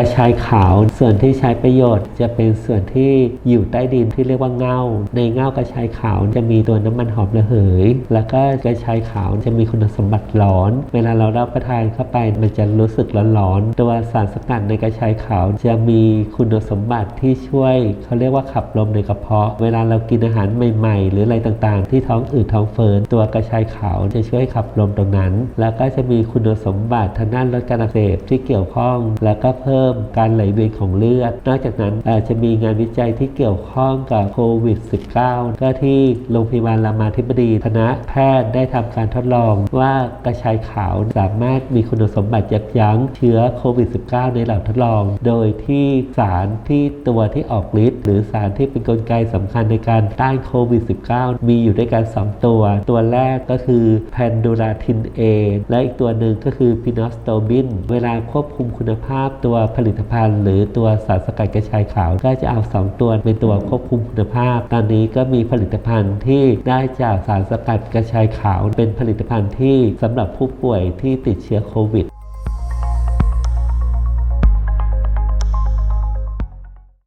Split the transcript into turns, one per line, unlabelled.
ระชายขาว ส่วนที่ใช้ประโยชน์ จะเป็นส่วนที่อยู่ใต้ดินที่เรียกว่าเงา ในเงากระชายขาวจะมีตัวน้ำมันหอมระเหย แล้วก็กระชายขาวจะมีคุณสมบัติร้อน เวลาเรารับประทานเข้าไปมันจะรู้สึกร้อนๆตัวสารสกัดในกระชายขาวจะมีคุณสมบัติที่ช่วยเขาเรียกว่าขับลมในกระเพาะ เวลาเรากินอาหารใหม่ๆ หรืออะไรต่างๆ ที่ท้องอืดท้องเฟ้อตัวกระชายขาวจะช่วยขับลมตรงนั้น แล้วก็จะมีคุณสมบัติทางด้านลดการอักเสบที่เกี่ยวข้อง แล้วก็เพิ่มการไหลเวียนของเลือด นอกจากนั้นอ่อจะมีงานวิจัยที่เกี่ยวข้องกับโควิด -19 ก็ที่โรงพยาบาลรามาธิบดีคณะแพทย์ได้ทำการทดลองว่ากระชายขาวสามารถมีคุณสมบัติยับยั้งเชื้อโควิด -19 ในเหลอดทดลอง โดยที่สารที่ตัวที่ออกฤทธิ์หรือสารที่เป็นกลไกสำคัญในการต้านโควิด -19 มีอยู่ด้วยกัน 2 ตัว ตัวแรกก็คือแพนดูราทิน A และอีกตัวหนึ่งก็คือพินอสโตบิน เวลาควบคุมคุณภาพตัวผลิตภัณฑ์ หรือตัวสารสกัดกระชายขาว ก็จะเอา 2 ตัวเป็นตัวควบคุมคุณภาพ ตอนนี้ก็มีผลิตภัณฑ์ที่ได้จากสารสกัดกระชายขาว เป็นผลิตภัณฑ์ที่สำหรับผู้ป่วยที่ติดเชื้อโควิด